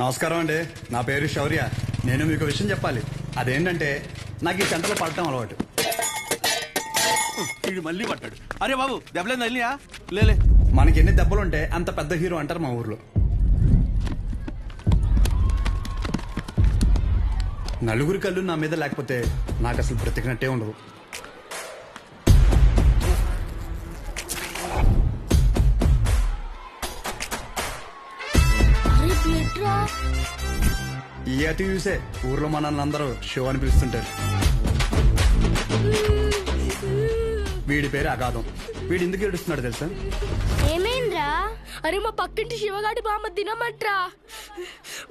నమస్కారం అండి. నా పేరు శౌర్య. నేను మీకు విషయం చెప్పాలి. అదేంటంటే నాకు ఈ సెంటర్లో పడటం అలవాటు. వీడు మళ్ళీ పట్టాడు అరే బాబు దెబ్బలేదు తల్లియా లేలే మనకి ఎన్ని దెబ్బలుంటే అంత పెద్ద హీరో అంటారు మా ఊర్లో. నలుగురి కళ్ళు నా మీద లేకపోతే నాకు అసలు బ్రతికినట్టే ఉండదు ఈ అతి చూసే ఊర్లో మన అందరూ షో అని పిలుస్తుంటారు. వీడి పేరు అగాధం. వీడు ఎందుకు ఏడుస్తున్నాడు తెలుసా? ఏమైందిరా? అరే మా పక్కింటి శివగాడి బామ్మ తినమంట్రా.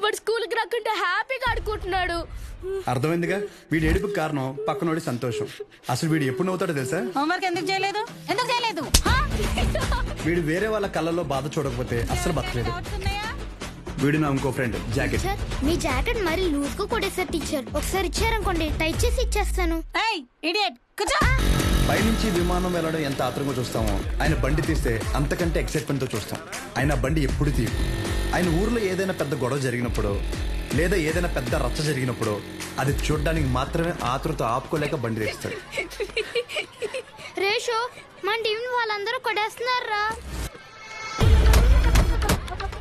వాడు స్కూల్కి రాకుంటే హ్యాపీగా ఆడుకుంటున్నాడు. అర్థమైందిగా? వీడి ఏడుపుకి కారణం పక్కనోడి సంతోషం. అసలు వీడు ఎప్పుడు నవ్వుతాడో తెలుసా? హోంవర్క్ ఎందుకు చేయలేదు? ఎందుకు చేయలేదు? హా? వీడు వేరే వాళ్ళ కళ్ళల్లో బాధ చూడకపోతే అస్సలు బతకలేదు. వీడు నా ఇంకో ఫ్రెండ్ జాకెట్. సార్ మీ జాకెట్ మరి లూజ్గా కొట్టేసారు టీచర్. ఒకసారి ఇచ్చారనుకోండి టైట్ చేసి ఇచ్చేస్తాను పైనుంచి విమానం వెళ్ళడం ఎంత ఆత్రంగా చూస్తామో ఆయన బండి తీస్తే అంతకంటే ఎక్సైట్మెంట్తో చూస్తాం. ఆయన బండి ఎప్పుడు తీయు ఆయన ఊర్లో ఏదైనా పెద్ద గొడవ జరిగినప్పుడు లేదా ఏదైనా పెద్ద రచ్చ జరిగినప్పుడు అది చూడడానికి మాత్రమే ఆతృత ఆపుకోలేక బండి తీస్తాడు. రేషో మన టీం వాళ్ళందరూ కొట్టేస్తున్నారా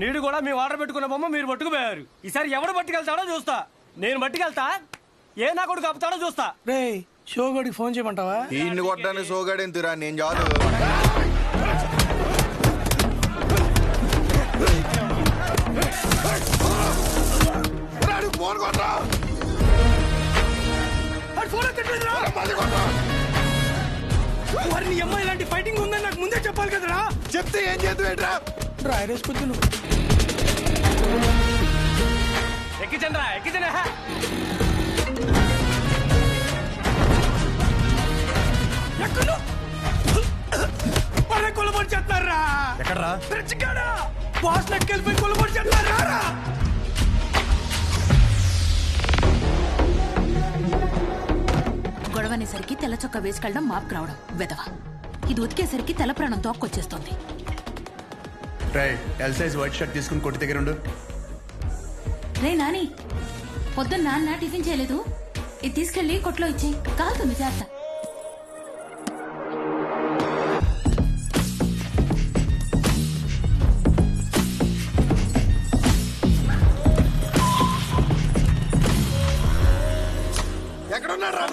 నీడు కూడా మేము ఆర్డర్ పెట్టుకున్న బొమ్మ మీరు పట్టుకుపోయారు. ఈసారి ఎవడు పట్టుకెళ్తాడో చూస్తా. నేను పట్టుకెళ్తా. ఏ నా కొడుకు ఆపుతాడో చూస్తా. రే షోగడికి ఫోన్ చేయమంటావా? ఈయన్ని కొట్టడానికి సోగాడేంతిరా నేను చాలు ఫోన్ కొట్టరా. మరి నీ అమ్మాయి ఇలాంటి ఫైటింగ్ ఉందని నాకు ముందే చెప్పాలి కదరా. చెప్తే ఏం చేద్దాం డ్రైరేసి పొద్దులు ఎక్కించండి రా ఎక్కించండి హా. ఎక్కును. వాళ్ళని కొలబడి చేస్తున్నారా? ఎక్కడ్రా? రెచ్చికాడా బాస్ నెక్కెళ్ళిపోయి కొలబడి చేస్తున్నారా? గొడవనేసరికి తెల్ల చొక్క వేసుకెళ్ళడం మాపుకు రావడం. వెదవ ఇది ఉతికేసరికి తెల్ల ప్రాణం తోక్కొచ్చేస్తోంది. రై ఎల్ సైజ్ వైట్ షర్ట్ తీసుకుని కొట్టి దగ్గర ఉండు. రే నాని పొద్దున్న నాన్న టిఫిన్ చేయలేదు. ఇది తీసుకెళ్ళి కొట్లో ఇచ్చేయి కాలుతుంది జాగ్రత్త ఎక్కడున్నాడు రా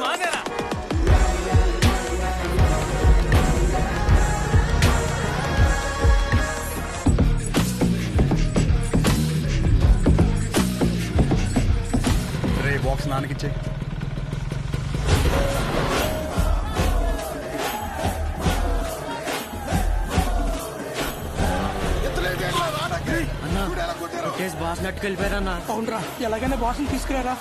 మానేరా రే బాక్స్ నానకిచ్చే బాస్ నెట్టుకెళ్ళిపోయారన్నా అవునరా ఎలాగైనా బాస్ని తీసుకురారా.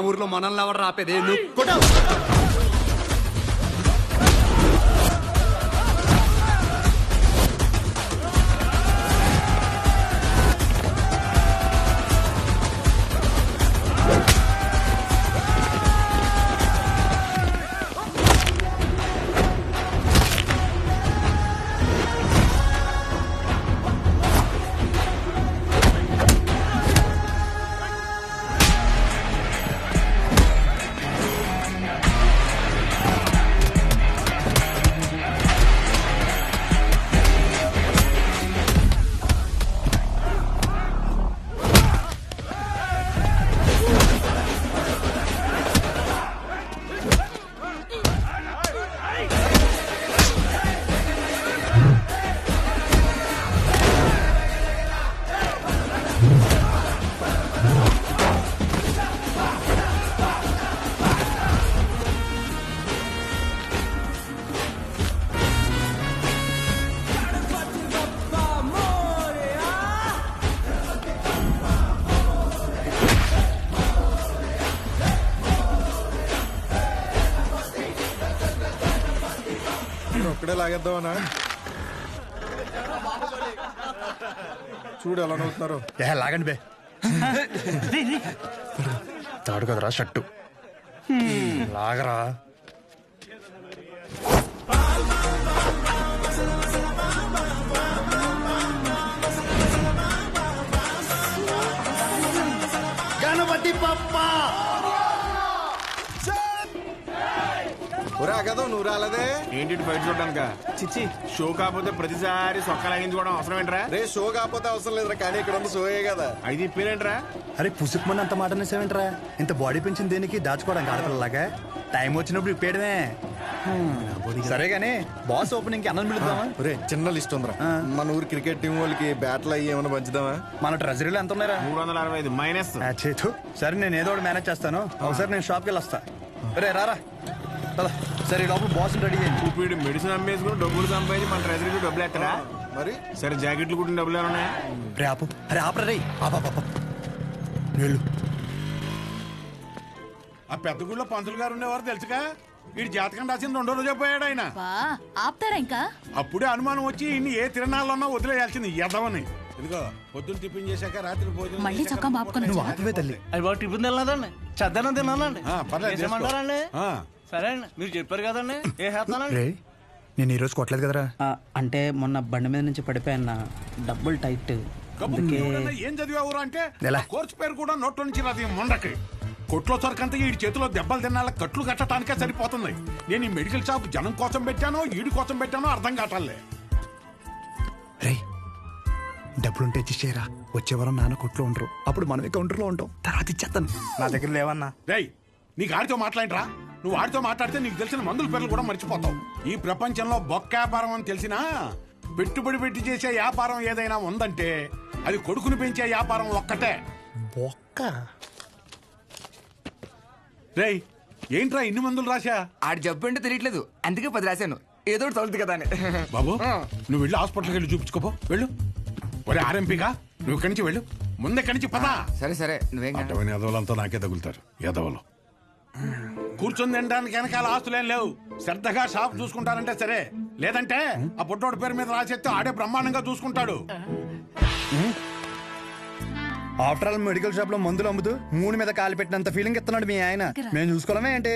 మన ఊర్లో మనల్ని ఎవరు రాపేదే నువ్వు లాగేద్దామనా చూడు ఎలా నవ్వుతున్నారు. ఏ లాగండి బే. తాడు కదరా షట్టు లాగరా. గణపతి పప్ప ఒరే అగదో నువ్వు రాలేదే? ఏంటి బయట చూడడానిక? చిచ్చి. షో కాకపోతే ప్రతిసారి సొక్క లాగించుకోవడం అవసరం ఏంట్రా? రే షో కాకపోతే అవసరం లేదురా కానీ ఇక్కడ ఉంది షోయే కదా. ఐదు ఇప్పేరేంట్రా అరే పుసుకుమని అంత మాట అనేసేవేంట్రా? ఇంత బాడీ పెంచింది దేనికి దాచుకోవడానికి ఆడపిల్లలాగా? టైం వచ్చినప్పుడు ఇప్పేయడమే. సరే గానీ బాస్ ఓపెనింగ్కి అన్నం పిలుద్దామా? ఒరే చిన్న లిస్ట్ ఉందిరా. మన ఊరు క్రికెట్ టీం వాళ్ళకి బ్యాట్లు అయ్యి ఏమైనా పంచుదామా? మన ట్రెజరీలో ఎంత ఉన్నారా మూడు వందల అరవై ఐదు మైనస్. చేతు సరే నేను ఏదో ఒకటి మేనేజ్ చేస్తాను. ఒకసారి నేను షాప్కి వెళ్ళి వస్తా రే రారా. సరే లోపల బాస్ రెడీ చేయండి ఇప్పుడు మెడిసిన్ అమ్మేసుకుని డబ్బులు సంపాదించి మన ట్రెజరీకి డబ్బులు ఎత్తరా మరి? సరే జాకెట్లు కుట్టిన డబ్బులు ఏమన్నా రే ఆపు. అరే ఆపరా రే ఆపాప వెళ్ళు. ఆ పెద్ద గుళ్ళో పంతులు గారు ఉండేవారు తెలుసుగా వీడి జాతకం రాసింది రెండో రోజే పోయాడు ఆయన. ఆపుతారా ఇంకా? అప్పుడే అనుమానం వచ్చి ఇన్ని ఏ తిరణాలన్నా వదిలేయాల్సింది ఎదవని ఇదిగో పొద్దున్న టిఫిన్ చేశాక రాత్రి భోజనం మళ్ళీ చేశాక చొక్కా మాపుకొని నువ్వు? ఆపవే తల్లి. అది బాగా టిఫిన్ తినలేదండి. చద్దనం తిన్నానండి ఆ, పర్లేదు. సరే అండి మీరు చెప్పారు కదండి. ఏ చేస్తానండి రే నేను ఈరోజు కొట్టలేదు కదరా. ఆ, అంటే మొన్న బండి మీద నుంచి పడిపోయాన్న డబ్బుల్ టైట్. కబుర్లు అందుకే ఎవరైనా ఏం చదివావురా అంటే ఎలా? ఆ కోర్సు పేరు కూడా నోట్లో నుంచి రాదు ఈ ముండకి. కొట్లో సరికంతా ఈ చేతిలో దెబ్బలు తినాల కట్లు కట్టడానికే సరిపోతుంది. నేను ఈ మెడికల్ షాప్ జనం కోసం పెట్టానో ఈడి కోసం పెట్టానో అర్థం కావట్లే. రే డబ్బులుంటే ఇచ్చేరా వచ్చే వారం నాన్న కొట్లో ఉండరు. అప్పుడు మనమే కౌంటర్లో ఉంటాం? తర్వాత ఇచ్చేస్తాను నా దగ్గర లేవన్నా. రేయ్ నీకు ఆడితో మాట్లాడరా. నువ్వు ఆడితో మాట్లాడితే నీకు తెలిసిన మందుల పేర్లు కూడా మర్చిపోతావు. ఈ ప్రపంచంలో బొక్క వ్యాపారం అని తెలిసినా పెట్టుబడి పెట్టి చేసే వ్యాపారం ఏదైనా ఉందంటే అది కొడుకుని పెంచే వ్యాపారం ఒక్కటే. బొక్క? రేయ్ ఏంట్రా ఇన్ని మందులు రాశా? ఆడి జబ్బు ఏంటో తెలియట్లేదు. అందుకే పది రాశాను. ఏదో ఒకటి తగులుతుంది కదా అని. బాబు నువ్వు వెళ్ళి హాస్పిటల్కి వెళ్ళి చూపించుకోపో. వెళ్ళు. ఒరే ఆర్ఎంపీగా నువ్వు ఇక్కడి నుంచి వెళ్ళు. ముందు నుంచి పదా. సరే సరే. నువ్వేం కాదు. అటవని ఎదవలంతా నాకే తగులుతారు. ఎదవలు కూర్చొని తినడానికి వెనకాల ఆస్తులేం లేవు. శ్రద్ధగా షాప్ చూసుకుంటారంటే సరే. లేదంటే ఆ పుట్టోడు పేరు మీద రాసేస్తే ఆడే బ్రహ్మాండంగా చూసుకుంటాడు. ఆఫ్టర్ ఆల్ మెడికల్ షాప్లో మందులు అమ్ముతూ మూడు మీద కాలు పెట్టినంత ఫీలింగ్ ఇస్తున్నాడు మీ ఆయన. మేము చూసుకోవడమే ఏంటి?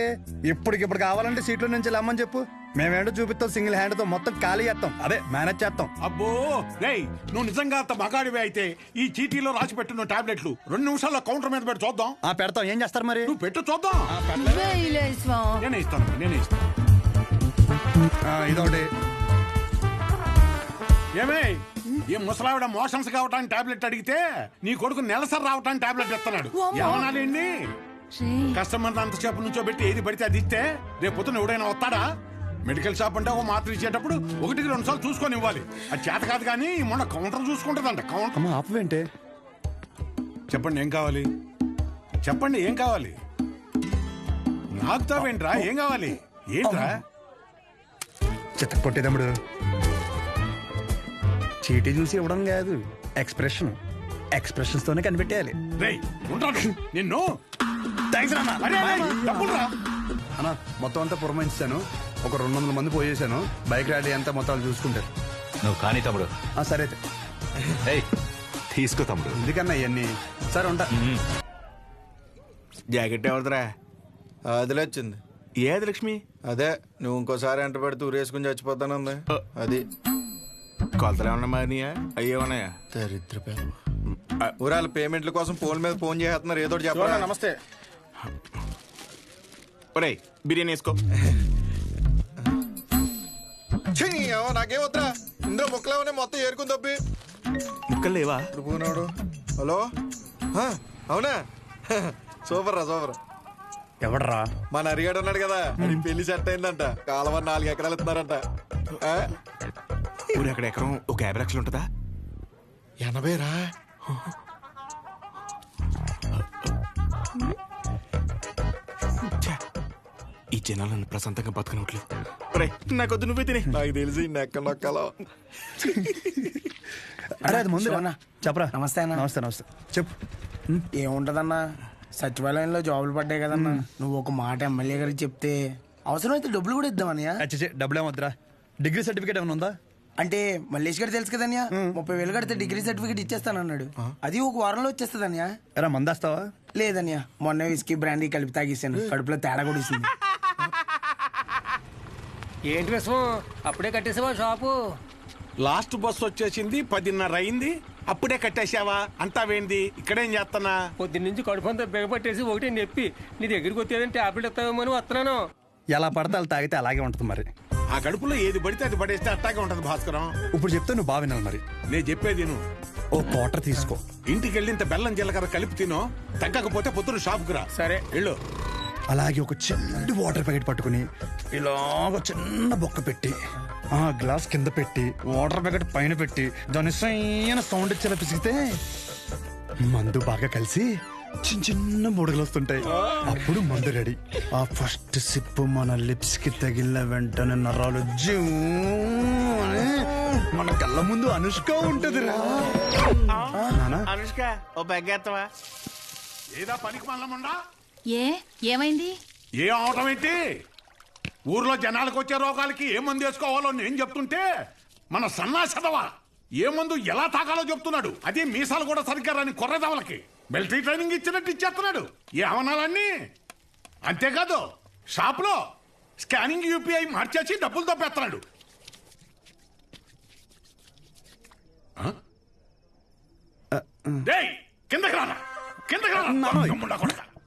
ఇప్పటికిప్పుడు కావాలంటే సీట్లో నుంచి లమ్మని చెప్పు. మేమేంటో చూపిస్తాం సింగిల్ హ్యాండ్తో మొత్తం ఖాళీ చేస్తాం. అదే మేనేజ్ చేస్తాం. అబ్బో రేయ్ నువ్వు నిజంగా అంత మగాడివే అయితే ఈ చీటీలో రాసి పెట్టున్న టాబ్లెట్లు రెండు నిమిషాల్లో కౌంటర్ మీద పెట్టి చూద్దాం. ఆ పెడతాం. ఏం చేస్తారు మరి? నువ్వు పెట్టు చూద్దాం. నేనే ఇస్తాను నేనే ఇస్తాను. ఆ, ఇదొకటి. ఏమే ఈ ముసలావిడ మోషన్స్ కావటానికి టాబ్లెట్ అడిగితే నీ కొడుకు నెలసరి రావటానికి టాబ్లెట్ ఇస్తున్నాడు. ఏమనాలండి కస్టమర్ అంతసేపు నుంచో పెట్టి ఏది పడితే అది ఇస్తే రేపు పొద్దున ఎవడైనా వస్తాడా? మెడికల్ షాప్ అంటే ఒక మాత్ర ఇచ్చేటప్పుడు ఒకటికి రెండు సార్లు చూసుకొని ఇవ్వాలి. అది చేత కాదు కానీ మొన్న కౌంటర్ చూసుకుంటుందంట కౌంటర్. అమ్మ ఆపవేంటే చెప్పండి ఏం కావాలి? చెప్పండి ఏం కావాలి? నాకు తావేంట్రా ఏం కావాలి? ఏంట్రా? చిత్త కొట్టేదమ్ముడు చీటీ చూసి ఇవ్వడం కాదు ఎక్స్ప్రెషన్ ఎక్స్ప్రెషన్స్ తోనే కనిపెట్టేయాలి. రేయ్ ఉంటాడు. నిన్ను. థ్యాంక్స్ రా. అన్న మొత్తం అంతా పురమాయించాను. ఒక రెండు వందల మంది పోయేసాను బైక్ ర్యాలీ అంతా మొత్తం వాళ్ళు చూసుకుంటారు. నువ్వు కానీ తమ్ముడు. ఆ, సరే. అయితే ఏయ్ తీసుకో తమ్ముడు. ఎందుకన్నా ఇవన్నీ సరే ఉంటా. జాకెట్ ఎవరిదిరా? అదిలే వచ్చింది. ఏది లక్ష్మి? అదే నువ్వు ఇంకోసారి ఎంట పెడితే ఊరేసుకుని చచ్చిపోతానుంది అది. కొలతలు ఏమన్నా మారినాయా? అయ్యే ఉన్నాయా? దరిద్ర ఊరాల పేమెంట్ల కోసం ఫోన్ మీద ఫోన్ చేస్తున్నారు. ఏదో ఒకటి చెప్పరా? నమస్తే. ఒరేయ్ బిర్యానీ వేసుకో. ఏమో నాకేం వద్దురా. ఇందులో ముక్కలేమనే మొత్తం ఏరుకుని తప్పి. ముక్కలు లేవా పోనాడు హలో? ఆ, అవునా? సూపర్ రా సూపర్. ఎవడరా? మన అరిగాడు ఉన్నాడు కదా. అది పెళ్ళి సెట్ అయిందంట. కాలువ నాలుగు ఎకరాలు ఇస్తున్నారంట. ఆ? ఊరు అక్కడ ఎకరం ఒక యాభై లక్షలు ఉంటుందా? ఎనభై రా ఛే, ఈ జనాలు నన్ను ప్రశాంతంగా బతకనట్లేదు. ఒరేయ్ నాకొద్దు నువ్వే తినే. నాకు తెలిసి నెక్క నొక్కలో. అరే అది ముందు శివన్న. చెప్పరా. నమస్తే అన్న. నమస్తే నమస్తే. చెప్పు. ఏముంటదన్నా? సచివాలయంలో జాబులు పడ్డాయి కదన్నా. నువ్వు ఒక మాట ఎమ్మెల్యే గారికి చెప్తే అవసరమైతే డబ్బులు కూడా ఇద్దామన్నయ్య అచ్చే డబ్బులు ఏమొద్దురా? డిగ్రీ సర్టిఫికేట్ ఏమైనా ఉందా? అంటే మల్లేష్ గారు తెలుసు కదన్యా? ముప్పై వేలు కడితే డిగ్రీ సర్టిఫికేట్ ఇచ్చేస్తానన్నాడు. అది ఒక వారంలో వచ్చేస్తుందన్యా? ఎరా మందేస్తావా? లేదన్యా. మొన్న విస్కీ బ్రాండీ కలిపి తాగేసాను. కడుపులో తేడా కూడా ఇస్తుంది ఏంటి విషయం? అప్పుడే కట్టేసావా షాపు? లాస్ట్ బస్ వచ్చేసింది పదిన్నర అయింది. అప్పుడే కట్టేశావా? అంతా వేంది. ఇక్కడేం చేస్తానా పొద్దున్నుంచి కడుపు అంతా బిగపట్టేసి ఒకటి నొప్పి. నీ దగ్గరికి వచ్చేదంటే టాబ్లెట్ ఇస్తావేమో అని వస్తున్నాను. ఎలా పడితే అలా తాగితే అలాగే ఉంటుంది మరి. ఆ గడుపులో ఏది పడితే అది పడేస్తే అట్టాగే ఉంటది భాస్కరం. ఇప్పుడు చెప్తే నువ్వు బాగా వినాలి మరి. నేను చెప్పేది నువ్వు ఓ క్వార్టర్ తీసుకో. ఇంటికి వెళ్ళి ఇంత బెల్లం జీలకర్ర కలిపి తినో. తగ్గకపోతే పొద్దున షాప్కి రా. సరే. వెళ్ళు. అలాగే ఒక చిన్న వాటర్ ప్యాకెట్ పట్టుకుని ఇలాగ చిన్న బొక్క పెట్టి ఆ గ్లాస్ కింద పెట్టి వాటర్ ప్యాకెట్ పైన పెట్టి దాని సైన సౌండ్ ఇచ్చేలా పిసిగితే మందు బాగా కలిసి చిన్న చిన్న బుడగలు వస్తుంటాయి. అప్పుడు మందు రెడీ. ఆ ఫస్ట్ సిప్ మన లిప్స్కి తగిలిన వెంటనే నరాలు జూ అని మన కళ్ళ ముందు అనుష్క ఉంటది రా అనుష్క ఓ బెగ్గేత్తవా? ఏదా పనికి ఏ ఏమైంది? ఏ అవటం ఏంటి? ఊర్లో జనాలకు వచ్చే రోగాలకి ఏ మందు వేసుకోవాలో నేను చెప్తుంటే మన సన్నాసదవా ఏ మందు ఎలా తాగాలో చెప్తున్నాడు. అదే మీసాలు కూడా సరిగ్గా రాని కొర్రదవలకి. మిలిటరీ ట్రైనింగ్ ఇచ్చినట్టు ఇచ్చేస్తున్నాడు. ఏ అవనాలన్నీ? అంతేకాదు షాప్లో స్కానింగ్ యూపీఐ మార్చేసి డబ్బులు తప్పేస్తున్నాడు కిందకి రానా కిందకి రానా కొడక.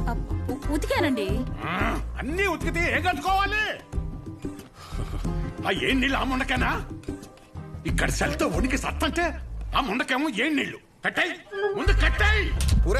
ఉ- ఉతికానండి. అన్నీ ఉతికితే ఏం కట్టుకోవాలి? ఆ ఏం నీళ్ళు ఆ ముండకేనా? ఇక్కడ సెల్తో ఉనికి సత్తంటే ఆ ముండకేమో ఏం నీళ్ళు? కట్టాయి. ముందు కట్టాయి.